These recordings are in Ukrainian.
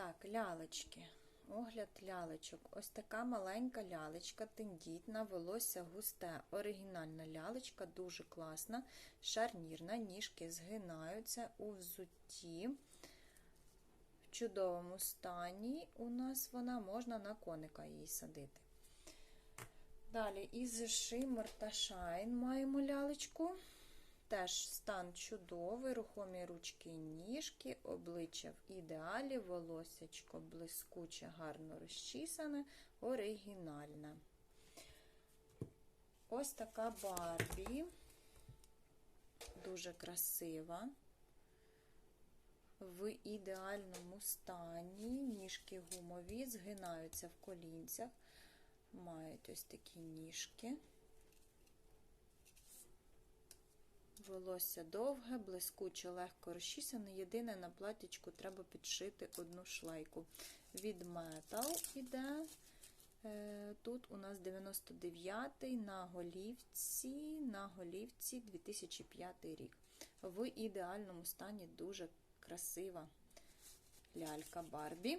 Так, лялечки. Огляд лялечок. Ось така маленька лялечка, тендітна, волосся густе. Оригінальна лялечка, дуже класна, шарнірна, ніжки згинаються у взутті. В чудовому стані у нас вона можна на коника її садити. Далі із Shimmer та Shine маємо лялечку. Теж стан чудовий, рухомі ручки ніжки, обличчя в ідеалі, волоссячко блискуче, гарно розчісане, оригінальне. Ось така Барбі, дуже красива, в ідеальному стані, ніжки гумові, згинаються в колінцях, мають ось такі ніжки. Волосся довге, блискуче, легко розчісане. Єдине на платічку треба підшити одну шлейку. Від Metal іде. Е, Тут у нас 99-й на голівці, на голівці 2005 рік. В ідеальному стані дуже красива лялька Барбі.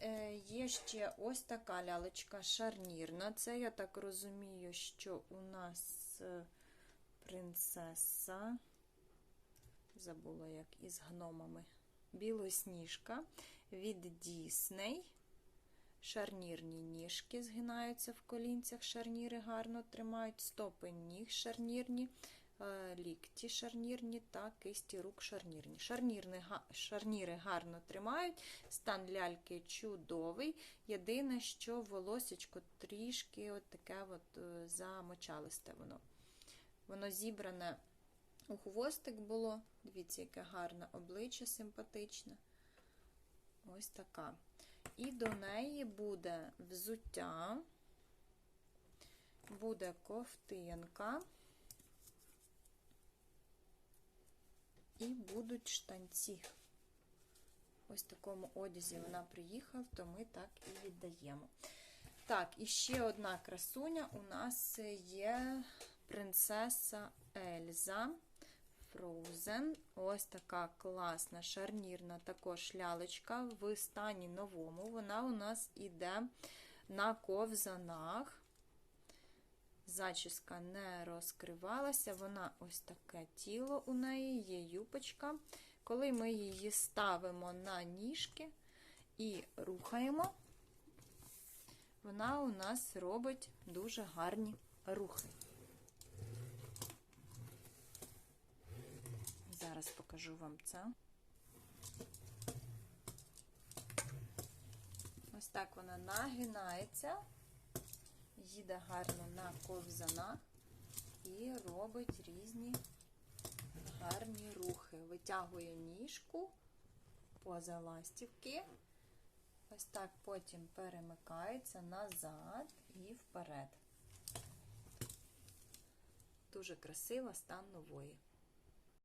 Е, Є ще ось така лялечка шарнірна. Це, я так розумію, що у нас. Принцеса, забула, як із гномами, білосніжка від Дісней. Шарнірні ніжки згинаються в колінцях, шарніри гарно тримають, стопи ніг шарнірні, е, лікті шарнірні та кисті рук шарнірні. Шарнірни, шарніри гарно тримають, стан ляльки чудовий. Єдине, що волосечко трішки от таке от е, замочалисте воно. Воно зібране у хвостик було. Дивіться, яке гарне обличчя симпатичне. Ось така. І до неї буде взуття, буде ковтинка. І будуть штанці. Ось в такому одязі вона приїхала, то ми так і віддаємо. Так, і ще одна красуня у нас є принцеса Ельза Frozen. Ось така класна, шарнірна також лялечка в стані новому. Вона у нас іде на ковзанах. Зачіска не розкривалася, вона ось таке тіло у неї, є юпочка. Коли ми її ставимо на ніжки і рухаємо, вона у нас робить дуже гарні рухи. Зараз покажу вам це. Ось так вона нагинається, їде гарно на ковзанах і робить різні гарні рухи. Витягує ніжку поза ластівки. Ось так потім перемикається назад і вперед. Дуже красива стан нової.